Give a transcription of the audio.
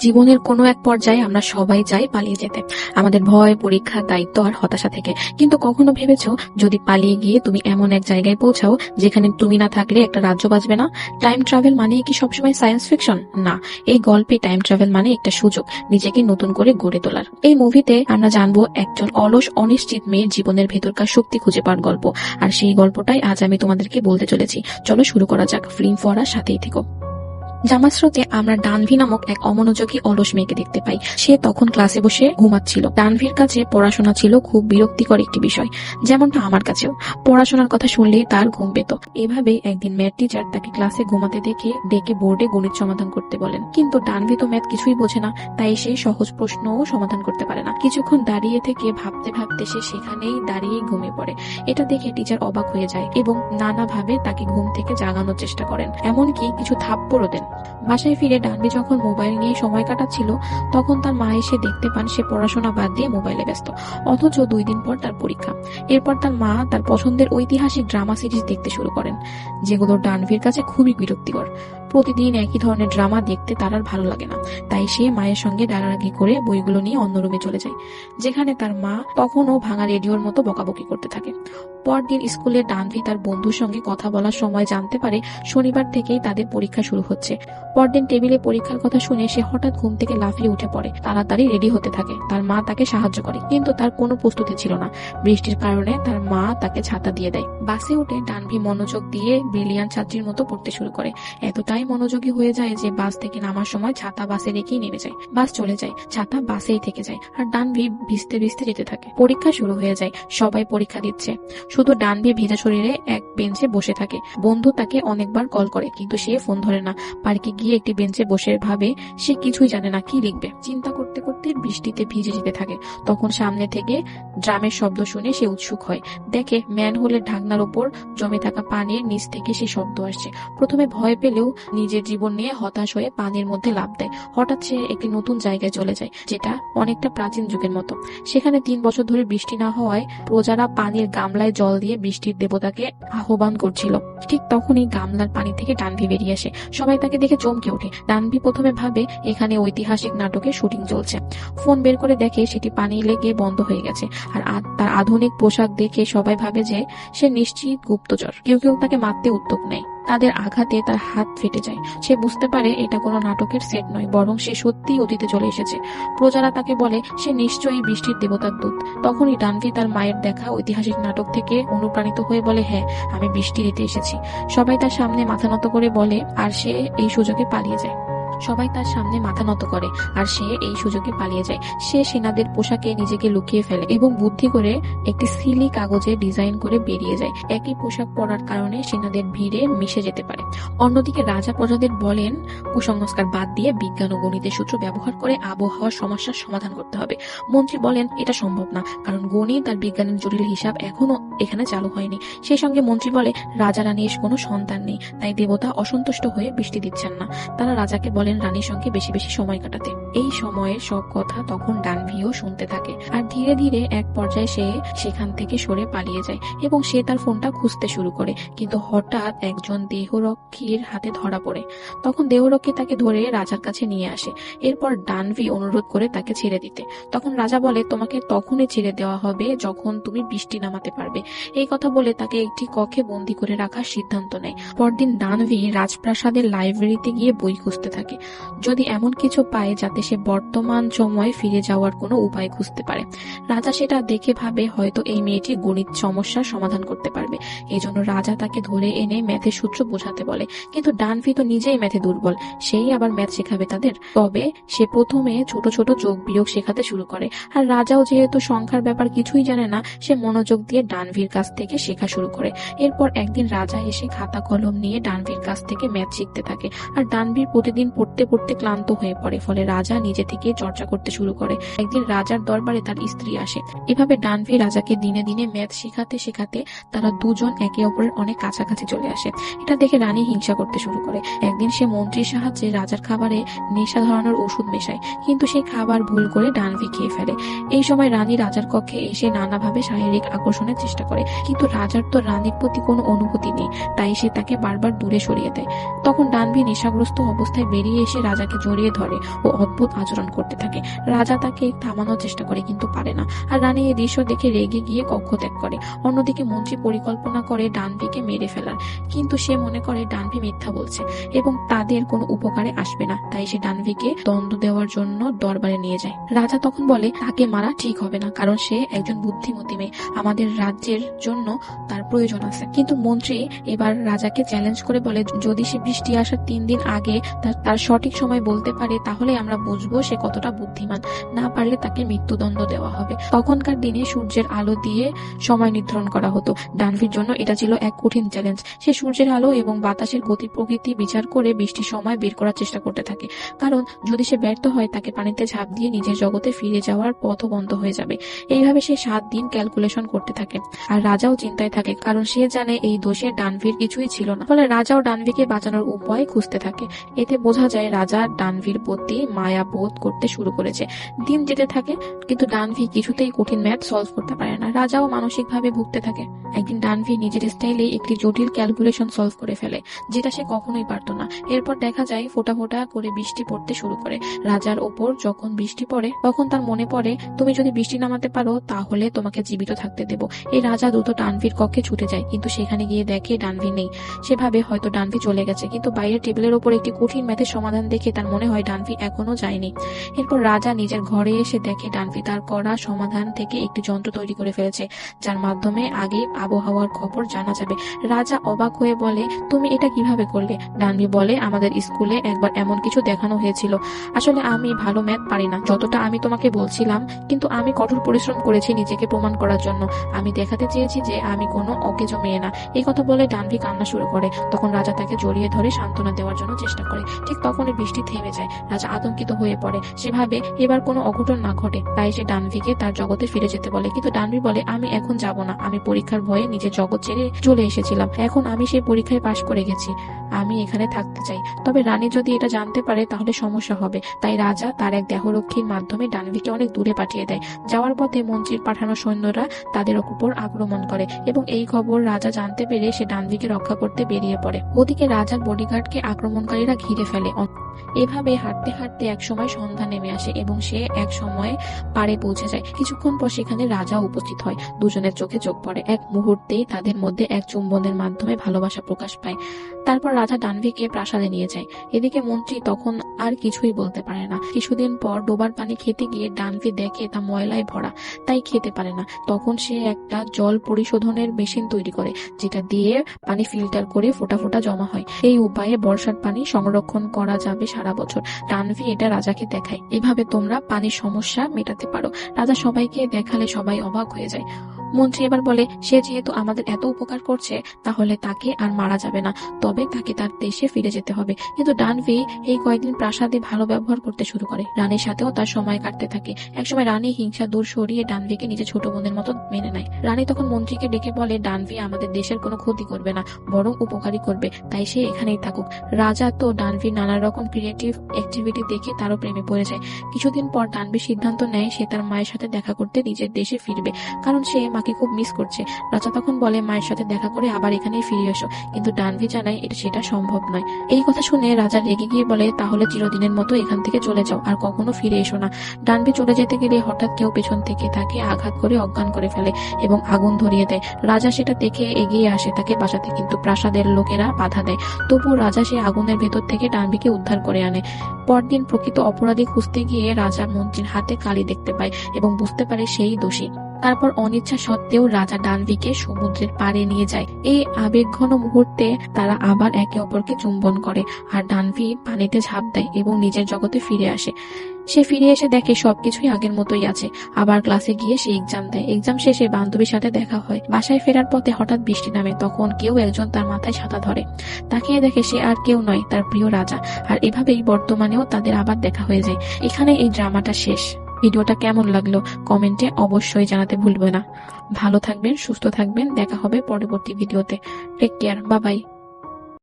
জীবনের কোনো এক পর্যায়ে আমরা সবাই চাই পালিয়ে যেতে। আমাদের ভয়, পরীক্ষা, দায়িত্ব আর হতাশা থেকে। কিন্তু কখনো ভেবেছো, যদি পালিয়ে গিয়ে তুমি এমন এক জায়গায় পৌঁছাও, যেখানে তুমি না থাকলে একটা রাজ্য বাঁচবে না? টাইম ট্রাভেল মানে কি সবসময় সায়েন্স ফিকশন না, এই গল্পে টাইম ট্রাভেল মানে একটা সুযোগ, নিজেকে নতুন করে গড়ে তোলার। এই মুভিতে আমরা জানব একজন অলস, অনিশ্চিত মেয়ের জীবনের ভেতরকার শক্তি খুঁজে পাওয়ার গল্প। আর সেই গল্পটাই আজ আমি তোমাদেরকে বলতে চলেছি। চলো শুরু করা যাক ফিল্ম ফরার সাথেই থেকো। জামাস্রোতে আমরা ডানভি নামক এক অমনোযোগী অলস মেয়েকে দেখতে পাই। সে তখন ক্লাসে বসে ঘুমাচ্ছিল। ডানভির কাছে পড়াশোনা ছিল খুব বিরক্তিকর একটি বিষয়, যেমনটা আমার কাছেও। পড়াশোনার কথা শুনলেই তার ঘুম পেত। এভাবে একদিন ম্যাথ টিচার তাকে ক্লাসে ঘুমাতে দেখে ডেকে বোর্ডে গণিত সমাধান করতে বলেন। কিন্তু ডানভি তো ম্যাথ কিছুই বোঝে না, তাই সে সহজ প্রশ্নও সমাধান করতে পারে না। কিছুক্ষণ দাঁড়িয়ে থেকে ভাবতে ভাবতে সে সেখানেই দাঁড়িয়ে ঘুমিয়ে পড়ে। এটা দেখে টিচার অবাক হয়ে যায় এবং নানাভাবে তাকে ঘুম থেকে জাগানোর চেষ্টা করেন। এমনকি কিছু থাপ্পড়ও দেন। বাসায় ফিরে ডানবি যখন মোবাইল নিয়ে সময় কাটাচ্ছিল, তখন তার মা এসে দেখতে পান সে পড়াশোনা বাদ দিয়ে মোবাইলে ব্যস্ত। অথচ দুই দিন পর তার পরীক্ষা। এরপর তার মা তার পছন্দের ঐতিহাসিক ড্রামা সিরিজ দেখতে শুরু করেন, যেগুলো ডানভির কাছে খুবই বিরক্তিকর। প্রতিদিন একই ধরনের ড্রামা দেখতে তার আর ভালো লাগে না। তাই সে মায়ের সঙ্গে ডারাডারি করে বইগুলো নিয়ে অন্য রুমে চলে যায়, যেখানে তার মা তখনও ভাঙা রেডিওর মতো বকাবকি করতে থাকে। পরদিন স্কুলে ডানভি তার বন্ধুর সঙ্গে কথা বলার সময় জানতে পারে শনিবার থেকেই তাদের পরীক্ষা শুরু হচ্ছে। পরদিন টেবিলে পরীক্ষার কথা শুনে সে হঠাৎ ঘুম থেকে লাফিয়ে উঠে পড়ে, তাড়াতাড়ি রেডি হতে থাকে। তার মা তাকে সাহায্য করে, কিন্তু তার কোনো প্রস্তুতি ছিল না। বৃষ্টির কারণে তার মা তাকে ছাতা দিয়ে দেয়। বাসে উঠে ডানভি মনোযোগ দিয়ে ব্রিলিয়ান ছাত্রীর মতো পড়তে শুরু করে। এতটাই মনোযোগী হয়ে যায় যে বাস থেকে নামার সময় ছাতা বাসে রেখেই নেমে যায়। বাস চলে যায়, ছাতা বাসেই থেকে যায় আর ডানভি ভিজতে ভিজতে যেতে থাকে। পরীক্ষা শুরু হয়ে যায়, সবাই পরীক্ষা দিচ্ছে। শুধু ডানভি ভেজা শরীরে এক বেঞ্চে বসে থাকে। বন্ধু তাকে অনেকবার কল করে, কিন্তু সে ফোন ধরে না। পার্কে গিয়ে একটি বেঞ্চে বসে ভাবে, সে কিছুই জানে না, কি লিখবে? চিন্তা করতে করতে বৃষ্টিতে ভিজে যেতে থাকে। তখন সামনে থেকে ড্রামের শব্দ শুনে সে উৎসুক হয়। দেখে ম্যান হোলের ঢাকনার ওপর জমে থাকা পানির নিচ থেকে সে শব্দ আসছে। প্রথমে ভয় পেলেও নিজের জীবন নিয়ে হতাশ হয়ে পানির মধ্যে লাভ দেয়। হঠাৎ সে একটি নতুন জায়গায় চলে যায়, যেটা অনেকটা প্রাচীন যুগের মতো। সেখানে তিন বছর ধরে বৃষ্টি না হওয়ায় প্রজারা পানির গামলায় জল দিয়ে বৃষ্টির দেবতাকে আহ্বান করছিল। ঠিক তখনই গামলার পানি থেকে ডানভি বেরিয়ে আসে। সবাই তাকে দেখে চমকে ওঠে। ডানভি প্রথমে ভাবে, এখানে ঐতিহাসিক নাটকে শুটিং চলছে। ফোন বের করে দেখে সেটি পানি লেগে বন্ধ হয়ে গেছে। আর তার আধুনিক পোশাক দেখে সবাই ভাবে যে, সে নিশ্চিত গুপ্তচর। কেউ কেউ তাকে মারতে উদ্যোগ নেয়। তাদের আঘাতে তার হাত ফেটে যায়। সে বুঝতে পারে এটা কোনো নাটকের সেট নয়, বরং সে সত্যিই অতীতে চলে এসেছে। প্রজারা তাকে বলে, সে নিশ্চয়ই বৃষ্টির দেবতার দূত। তখনই ডানভি তার মায়ের দেখা ঐতিহাসিক নাটক থেকে অনুপ্রাণিত হয়ে বলে হ্যাঁ আমি বৃষ্টি দিতে এসেছি। সবাই তার সামনে মাথা নত করে বলে, আর সে এই সুযোগে পালিয়ে যায়। সবাই তার সামনে মাথা নত করে, আর সে এই সুযোগে পালিয়ে যায়। সে সেনাদের পোশাকে নিজেকে লুকিয়ে ফেলে এবং বুদ্ধি করে একটি সিলি কাগজে ডিজাইন করে বেরিয়ে যায়। একই পোশাক পরার কারণে সেনাদের ভিড়ে মিশে যেতে পারে। অন্যদিকে রাজা প্রজাদের বলেন, কুসংস্কার বাদ দিয়ে বিজ্ঞান ও গণিতের সূত্র ব্যবহার করে আবহাওয়ার সমস্যার সমাধান করতে হবে। মন্ত্রী বলেন, এটা সম্ভব না, কারণ গণিত আর বিজ্ঞানের জটিল হিসাব এখনও এখানে চালু হয়নি। সেই সঙ্গে মন্ত্রী বলে, রাজা রানীর কোনো সন্তান নেই, তাই দেবতা অসন্তুষ্ট হয়ে বৃষ্টি দিচ্ছেন না। তারা রাজাকে বলেন, রানীর সঙ্গে বেশি বেশি সময় কাটাতে। এই সময়ের সব কথা তখন ডানভিও শুনতে থাকে। আর ধীরে ধীরে এক পর্যায়ে সে সেখান থেকে সরে পালিয়ে যায় এবং সে তার ফোনটা খুঁজতে শুরু করে। কিন্তু হঠাৎ একজন দেহরক্ষীর হাতে ধরা পড়ে। তখন দেহরক্ষী তাকে ধরে রাজার কাছে নিয়ে আসে। এরপর ডানভি অনুরোধ করে তাকে ছেড়ে দিতে। তখন রাজা বলে, তোমাকে তখনই ছেড়ে দেওয়া হবে যখন তুমি বৃষ্টি নামাতে পারবে। এই কথা বলে তাকে একটি কক্ষে বন্দি করে রাখার সিদ্ধান্ত নেয়। পরদিন ডানভি রাজপ্রাসাদের লাইব্রেরিতে গিয়ে বই খুঁজতে থাকে। যদি এমন কিছু পায় যাতে সে বর্তমান সময়ে ফিরে যাওয়ার কোনো উপায় খুঁজতে পারে। রাজা সেটা দেখে ভাবে হয়তো এই মেয়েটি গণিত সমস্যার সমাধান করতে পারবে। এই জন্য রাজা তাকে ধরে এনে ম্যাথের সূত্র বোঝাতে বলে। কিন্তু ডানভি তো নিজেই ম্যাথে দুর্বল। সেই আবার ম্যাথ শেখাবে তাদের। তবে সে প্রথমে ছোট ছোট যোগ বিয়োগ শেখাতে শুরু করে। আর রাজাও যেহেতু সংখ্যার ব্যাপার কিছুই জানে না, সে মনোযোগ দিয়ে ডানভির কাছ থেকে শেখা শুরু করে। এরপর একদিন রাজা এসে খাতা কলম নিয়ে ডানভির কাছ থেকে ম্যাথ শিখতে থাকে আর ডানভির প্রতিদিন পড়তে পড়তে ক্লান্ত হয়ে পড়ে, ফলে রাজা নিজে থেকে চর্চা করতে শুরু করে। একদিন রাজার দরবারে তার স্ত্রী আসে। এভাবে ডানভি রাজাকে দিনে দিনে ম্যাথ শেখাতে শেখাতে তারা দুজন একে অপরের অনেক কাছাকাছি চলে আসে। এটা দেখে রানী হিংসা করতে শুরু করে। একদিন সে মন্ত্রীর সাহায্যে রাজার খাবারে নেশা ধরানোর ওষুধ মেশায়, কিন্তু সেই খাবার ভুল করে ডানভি খেয়ে ফেলে। এই সময় রানী রাজার কক্ষে এসে নানাভাবে শারীরিক আকর্ষণের চেষ্টা করে। কিন্তু রাজার তো রানীর প্রতি কোনো অনুভূতি নেই, তাই সে তাকে বারবার দূরে সরিয়ে দেয়। তখন ডানভি নেশাগ্রস্ত অবস্থায় বেরিয়ে এসে রাজাকে জড়িয়ে ধরে ও অদ্ভুত আচরণ করতে থাকে। রাজা তাকে থামানোর চেষ্টা করে, কিন্তু পারে না। আর রানী এই দৃশ্য দেখে রেগে গিয়ে কক্ষ ত্যাগ করে। অন্যদিকে মন্ত্রী পরিকল্পনা করে ডানভিকে মেরে ফেলার। কিন্তু সে মনে করে ডানভি মিথ্যা বলছে, এবং তাদের কোনো উপকারে আসবে না। তাই সে ডানভিকে দ্বন্দ্ব দেওয়ার জন্য দরবারে নিয়ে যায়। রাজা তখন বলে, তাকে মারা ঠিক হবে না, কারণ সে একজন বুদ্ধিমতী মেয়ে। আমাদের রাজ্যের জন্য তার প্রয়োজন আছে। কিন্তু মন্ত্রী এবার রাজাকে চ্যালেঞ্জ করে বলে, যদি সে বৃষ্টি আসার তিন দিন আগে তার সঠিক সময় বলতে পারে, তাহলে আমরা বুঝব সে কতটা বুদ্ধিমান। না পারলে তাকে মৃত্যুদণ্ড দেওয়া হবে। তখনকার দিনে সূর্যের আলো দিয়ে সময় নির্ধারণ করা হতো। ডানভির জন্য এটা ছিল এক কঠিন চ্যালেঞ্জ সে সূর্যের আলো এবং বাতাসের গতি প্রকৃতি বিচার করে বৃষ্টির সময় বের করার চেষ্টা করতে থাকে। কারণ যদি সে ব্যর্থ হয়, তাকে পানিতে ঝাঁপ দিয়ে নিজের জগতে ফিরে যাওয়ার পথও বন্ধ হয়ে যাবে। এইভাবে সে সাত দিন ক্যালকুলেশন করতে থাকে। আর রাজাও চিন্তায় থাকে, কারণ সে জানে এই দোষে ডানভির কিছুই ছিল না। ফলে রাজাও ডানভিকে বাঁচানোর উপায় খুঁজতে থাকে। এতে বোঝা যায় রাজা ডানভির প্রতি মায়া বোধ করতে শুরু করেছে। দিন যেতে থাকে, কিন্তু ডানভি কিছুতেই কঠিন ম্যাথ সলভ করতে পারে না। রাজাও মানসিকভাবে ভুগতে থাকে। একদিন ডানভি নিজের স্টাইলে একটি জটিল ক্যালকুলেশন সলভ করে ফেলে, যেটা সে কখনোই পারত না। এরপর দেখা যায় ফোটা ফোটা করে বৃষ্টি পড়তে শুরু করে। রাজার ওপর যখন বৃষ্টি পড়ে, তখন তার মনে পড়ে, তুমি যদি বৃষ্টি নামাতে পারো, তাহলে তোমাকে জীবিত থাকতে দেব। এই রাজা দ্রুত ডানভির কক্ষে ছুটে যায়, কিন্তু সেখানে গিয়ে দেখে ডানভি নেই। সেভাবে হয়তো ডানভি চলে গেছে, কিন্তু বাইরের টেবিলের ওপর একটি কঠিন ম্যাথের সমাধান দেখে তার মনে হয় ডানভি এখনও যায়নি। এরপর রাজা নিজের ঘরে এসে দেখে ডানভি তার করা সমাধান থেকে একটি যন্ত্র তৈরি করে ফেলেছে, যার মাধ্যমে আগে আবহাওয়ার খবর জানা যাবে। রাজা অবাক হয়ে বলে, তুমি এটা কীভাবে করলে? ডানভি বলে, আমাদের স্কুলে একবার এমন কিছু দেখানো হয়েছিল। আসলে আমি ভালো ম্যাথ পারি না, যতটা আমি তোমাকে বলছিলাম, কিন্তু আমি কঠোর পরিশ্রম করেছি নিজেকে প্রমাণ করার জন্য। আমি দেখাতে চেয়েছি যে আমি কোনো অকেজো মেয়ে না। এই কথা বলে ডানভি কান্না শুরু করে। তখন রাজা তাকে জড়িয়ে ধরে সান্ত্বনা দেওয়ার জন্য চেষ্টা করে। ঠিক তখনই বৃষ্টি থেমে যায়। রাজা আতঙ্কিত হয়ে পড়ে। সেভাবে এবার কোনো অঘটন না ঘটে। তাই সে ডানভিকে তার জগতে ফিরে যেতে বলে। কিন্তু ডানভি বলে, আমি এখন যাব না। আমি পরীক্ষার ভয়ে নিজের জগৎ ছেড়ে চলে এসেছিলাম। এখন আমি সেই পরীক্ষায় পাশ করে গেছি। আমি এখানে থাকতে চাই। তবে রানী যদি এটা জানতে পারে, তাহলে সমস্যা হবে। তাই রাজা তার এক দেহরক্ষীর মাধ্যমে ডানভিকে অনেক দূরে পাঠিয়ে দেয়। যাওয়ার পথে মন্ত্রীর পাঠানো সৈন্যরা তাদের উপর আক্রমণ করে এবং এই খবর রাজা জানতে পেরে সে ডানভিকে রক্ষা করতে বেরিয়ে পড়ে। ওদিকে রাজার বডিগার্ডকে আক্রমণকারীরা ঘিরে ফেলে। এভাবে হাঁটতে হাঁটতে এক সময় সন্ধ্যা নেমে আসে এবং সে এক সময় পারে পৌঁছে যায়। কিছুক্ষণ পর সেখানে রাজা উপস্থিত হয়। দুজনের চোখে চোখ পড়ে। এক মুহূর্তেই তাদের মধ্যে এক চুম্বনের মাধ্যমে ভালোবাসা প্রকাশ পায়। তারপর রাজা ডানভিকে প্রাসাদে নিয়ে যায়। এদিকে মন্ত্রী তখন আর কিছুই বলতে পারে না। কিছুদিন পর ডোবার পানি খেতে গিয়ে ডানভি দেখে তা ময়লায় ভরা, তাই খেতে পারে না। তখন সে একটা জল পরিশোধনের মেশিন তৈরি করে, যেটা দিয়ে পানি ফিল্টার করে ফোটা ফোটা জমা হয়। এই উপায়ে বর্ষার পানি সংরক্ষণ করা যাবে সারা বছর। ডানভি এটা রাজাকে দেখায়। এভাবে তোমরা পানির সমস্যা মেটাতে পারো। রাজা সবাইকে দেখালে সবাই অবাক হয়ে যায়। মন্ত্রী এবার বলে, সে যেহেতু আমাদের এত উপকার করছে, তাহলে তাকে আর মারা যাবে না। তবে তাকে তার দেশে ফিরে যেতে হবে। কিন্তু ডানভি এই কয়েকদিন প্রাসাদে ভালো ব্যবহার করতে শুরু করে। রানীর সাথেও তার সময় কাটতে থাকে। একসময় রানী হিংসা দূর সরিয়ে ডানভিকে নিজের ছোট বোনের মতো মেনে নেয়। রানী তখন মন্ত্রীকে ডেকে বলে, ডানভি আমাদের দেশের কোনো ক্ষতি করবে না, বরং উপকারী করবে। তাই সে এখানেই থাকুক। রাজা তো ডানভির নানা রকম ক্রিয়েটিভ অ্যাক্টিভিটি দেখে তারও প্রেমে পড়ে যায়। কিছুদিন পর ডানভি সিদ্ধান্ত নেয়, সে তার মায়ের সাথে দেখা করতে নিজের দেশে ফিরবে। কারণ সে মাকে খুব মিস করছে। রাজা তখন বলে, মায়ের সাথে দেখা করে আবার এখানেই ফিরে এসো। কিন্তু ডানভি জানায়, এটা সেটা সম্ভব নয়। এই কথা শুনে রাজা রেগে গিয়ে বলে, তাহলে চিরদিনের মতো এখান থেকে চলে যাও, আর কখনো ফিরে এসো না। ডানভি চলে যেতে গেলে হঠাৎ কেউ পেছন থেকে তাকে আঘাত করে অজ্ঞান করে ফেলে এবং আগুন ধরিয়ে দেয়। রাজা সেটা দেখে এগিয়ে আসে তাকে বাঁচাতে, কিন্তু প্রাসাদের লোকেরা বাধা দেয়। তবুও রাজা সেই আগুনের ভেতর থেকে ডানভিকে উদ্ধার করে আনে। পরদিন প্রকৃত অপরাধী খুঁজতে গিয়ে রাজা মন্ত্রীর হাতে কালি দেখতে পায় এবং বুঝতে পারে সেই দোষী। তারপর অনিচ্ছা সত্ত্বেও রাজা ডানভিকে সমুদ্রের পাড়ে নিয়ে যায়। এই আবেগঘন মুহূর্তে তারা আবার একে অপরকে চুম্বন করে আর ডানভি পানিতে ঝাঁপ দেয় এবং নিজের জগতে ফিরে আসে। সে ফিরে এসে দেখে সবকিছুই আগের মতোই আছে। আবার ক্লাসে গিয়ে সে এক্সাম দেয়। এক্সাম শেষে বান্ধবীর সাথে দেখা হয়। বাসায় ফেরার পথে হঠাৎ বৃষ্টি নামে, তখন কেউ একজন তার মাথায় ছাতা ধরে। তাকিয়ে দেখে সে আর কেউ নয়, তার প্রিয় রাজা। আর এভাবেই বর্তমানেও তাদের আবার দেখা হয়ে যায়। এখানে এই ড্রামাটা শেষ। ভিডিওটা কেমন লাগল কমেন্টে অবশ্যই জানাতে ভুলবে না। ভালো থাকবেন, সুস্থ থাকবেন, দেখা হবে পরবর্তী ভিডিওতে। টেক কেয়ার বাবাই